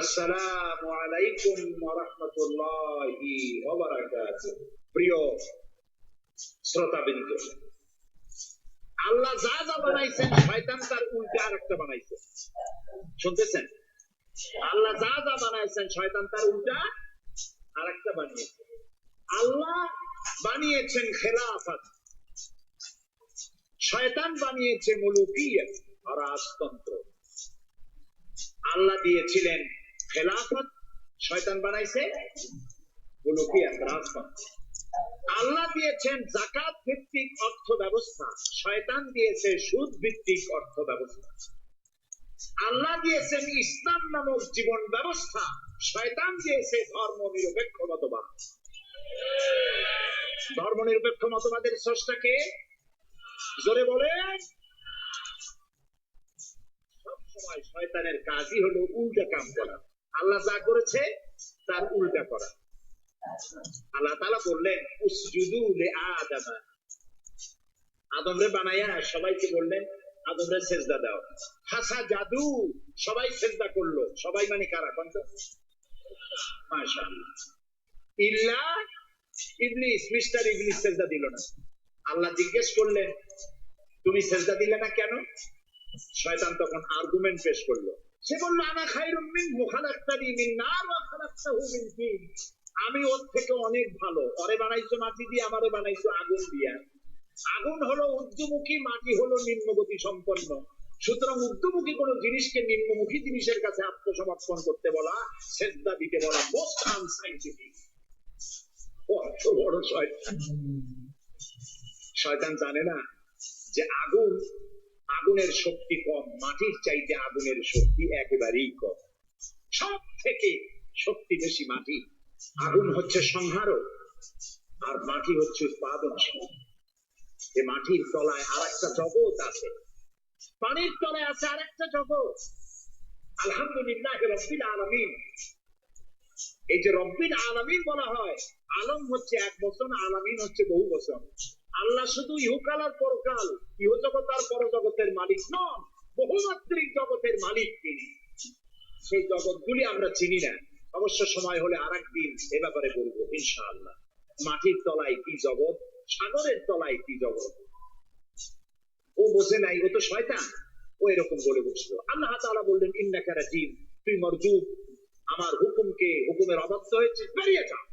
আসসালামু আলাইকুম আল্লাহ যা যা বানাইছেন, শয়তান তার উল্টা আরেকটা বানাইছে। শুনতেছেন? আল্লাহ যা যা বানাইছেন, শয়তান তার উল্টা বানিয়েছে। আল্লাহ বানিয়েছেন খেলাফত। শয়তান বানিয়েছে রাজতন্ত্র। আল্লাহ দিয়েছিলেন খেলাফত, শয়তান বানাইছে আল্লাহ দিয়েছেন জাকাত ভিত্তিক অর্থ ব্যবস্থা শয়তান দিয়েছে সুদ ভিত্তিক অর্থ ব্যবস্থা আল্লাহ দিয়েছেন ইসলাম নামক জীবন ব্যবস্থা, শয়তান দিয়েছে ধর্ম নিরপেক্ষ মতবাদ। ধর্ম নিরপেক্ষ মতবাদের স্রষ্টাকে জোরে বলেন সবসময় শয়তানের কাজই হলো উল্টা কাম করা। আল্লাহ যা করেছে, তার উল্টা করা। আল্লাহ তালা বললেন, উসজুদু লে আদামা। আদমরে বানাইয়া সবাইকে বললেন, আদমরে সেজদা দাও। হাসা জাদু সবাই সেজদা করল। সবাই মানে কারা? কন্ত মাশাআল্লাহ। ইল্লা ইবলিস, মিস্টার ইবলিস সেজদা দিল না। আল্লাহ জিজ্ঞেস করলেন, তুমি সেজদা দিলে না কেন? শয়তান তখন আর্গুমেন্ট পেশ করল। সে বলল, আনা খাইরুম মিন মুখালাক্তারি মিন নার ওয়া খালাক্তাহু মিন আমি ওর থেকে অনেক ভালো। ওরে বানাইছো মাটি দিয়ে, আমারে বানাইছো আগুন দিয়া। আগুন হলো ঊর্ধ্বমুখী, মাটি হলো নিম্নগতি সম্পন্ন। সুতরাং ঊর্ধ্বমুখী কোন জিনিসকে নিম্নমুখী জিনিসের কাছে আত্মসমর্পণ করতে বলা সেজদা দিতে বলা মোস্ট আনসাইন্টিফিক বড় শয়তান। শয়তান জানে না যে আগুন আগুনের শক্তি কম, মাটির চাইতে আগুনের শক্তি একেবারেই কম। সব থেকে শক্তি বেশি মাটি। আগুন হচ্ছে সংহারক, আর মাটি হচ্ছে উৎপাদনশীল এই মাটির তলায় আর একটা জগৎ আছে। পানির তলায় আছে আর একটা জগৎ। আলহামদুলিল্লাহ রব্বিল আলমিন। এই যে রব্বিল আলমিন বলা হয়, আলম হচ্ছে এক বছর আলামিন হচ্ছে বহু বছর আল্লাহ শুধু ইহুকাল আর পরকাল, ইহজগৎ মালিক নন, বহুমাত্রিক জগতের মালিক তিনি। সেই জগৎগুলি আমরা চিনি না। অবশ্য সময় হলে আর একদিন এ ব্যাপারে বলব, ইনশাআল্লাহ। মাটির তলায় কি জগৎ, সাগরের তলায় কি জগৎ? ও বোঝে নাই, ও তো শয়তান। ও এরকম বলে বসল। আল্লাহ তাআলা বললেন, ইন্নাকা রাজিম তুই মরজুব। আমার হুকুমকে, হুকুমের অবাধ্য হয়েছে বেরিয়ে যা।